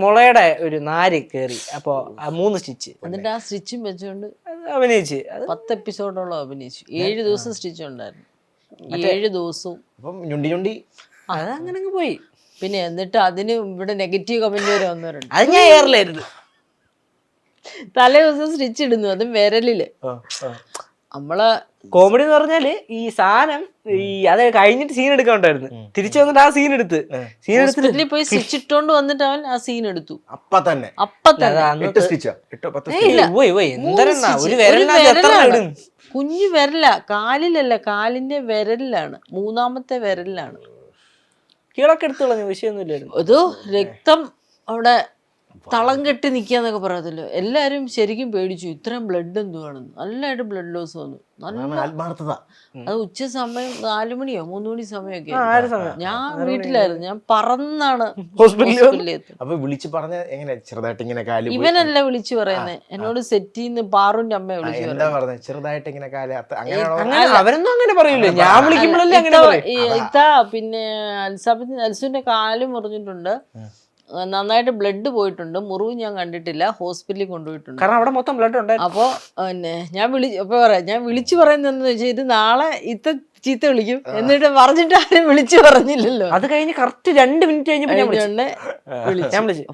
മുളയുടെ ഒരു നാര് കയറി അപ്പോ ആ മൂന്ന് സ്റ്റിച്ച്. എന്നിട്ട് ആ സ്റ്റിച്ചും വെച്ചുകൊണ്ട് അഭിനയിച്ച്. പത്ത് എപ്പിസോഡോളം അഭിനയിച്ചു. ഏഴ് ദിവസം സ്റ്റിച്ച് ഉണ്ടായിരുന്നു. ഏഴ് ദിവസവും അപ്പം ഞുണ്ടി ഞുണ്ടി. അത് അങ്ങ് പോയി. പിന്നെ എന്നിട്ട് അതിന് ഇവിടെ നെഗറ്റീവ് കമന്റ് വരെ വന്നവരുണ്ട്. അത് ഞാൻ ഏറിലായിരുന്നു. തലേ ദിവസം സ്റ്റിച്ച് ഇടുന്നു അതും വിരലിൽ. നമ്മൾ കോമഡി എന്ന് പറഞ്ഞാൽ ഈ സാധനം ഈ അത് കഴിഞ്ഞിട്ട് സീൻ എടുക്കണ്ടായിരുന്നു തിരിച്ചു വന്നിട്ട് ആ സീൻ എടുത്ത്. സീൻ എടുത്തിട്ട് പോയി സ്റ്റിച്ച് ഇട്ടോണ്ട് വന്നിട്ട് അവൻ ആ സീൻ എടുത്തു. അപ്പ തന്നെ. അപ്പൊ തന്നെ. കുഞ്ഞു വിരല. കാലിലല്ല കാലിന്റെ വിരലിലാണ്. മൂന്നാമത്തെ വിരലിലാണ്. കീഴൊക്കെ എടുത്തു കളഞ്ഞു വിഷയമൊന്നുമില്ലായിരുന്നു അത് രക്തം അവിടെ തളം കെട്ടി നിൽക്കുക എന്നൊക്കെ പറയത്തില്ലോ? എല്ലാവരും ശരിക്കും പേടിച്ചു. ഇത്രയും ബ്ലഡ് എന്തുവാണെന്ന് നല്ലതായിട്ട് ബ്ലഡ് ലോസ് വന്നു. നല്ല ആത്മാർത്ഥത. അത് ഉച്ച സമയം നാലു മണിയോ മൂന്ന് മണി സമയമൊക്കെ ഞാൻ വീട്ടിലായിരുന്നു. ഞാൻ പറന്നാണ് അപ്പൊ വിളിച്ച് പറഞ്ഞ എങ്ങനെ ചെറുതായിട്ട് ഇങ്ങനെ കാലി. ഇവനല്ല വിളിച്ചു പറയുന്നേ. എന്നോട് സെറ്റിന്ന് പാറുന്റെ അമ്മയെ വിളിച്ചു എന്താ പറഞ്ഞത് ചെറുതായിട്ട് ഇങ്ങനെ കാൽ അവരൊന്നും അങ്ങനെ പറയൂല ഞാൻ വിളിക്കുമ്പോഴല്ലേ ഇതാ പിന്നെ അൽസാബിന്റെ അൽസുവിന്റെ കാൽ മുറിഞ്ഞിട്ടുണ്ട്. നന്നായിട്ട് ബ്ലഡ് പോയിട്ടുണ്ട്. മുറിവ് ഞാൻ കണ്ടിട്ടില്ല. ഹോസ്പിറ്റലിൽ കൊണ്ടുപോയിട്ടുണ്ട്. കാരണം അവിടെ മൊത്തം ബ്ലഡ് ഉണ്ട് അപ്പോൾ പിന്നെ ഞാൻ വിളി അപ്പൊ പറയാം. ഞാൻ വിളിച്ചു പറയുന്നതെന്ന് വെച്ചാൽ ഇത് നാളെ ഇത്ത ചീത്ത വിളിക്കും. എന്നിട്ട് പറഞ്ഞിട്ട് ആരും വിളിച്ചു പറഞ്ഞില്ലല്ലോ. അത് കഴിഞ്ഞ് കറക്റ്റ് രണ്ട് മിനിറ്റ് കഴിഞ്ഞ് ഞാൻ വിളിച്ചു. വിളിച്ചു. ഞാൻ വിളിച്ചു.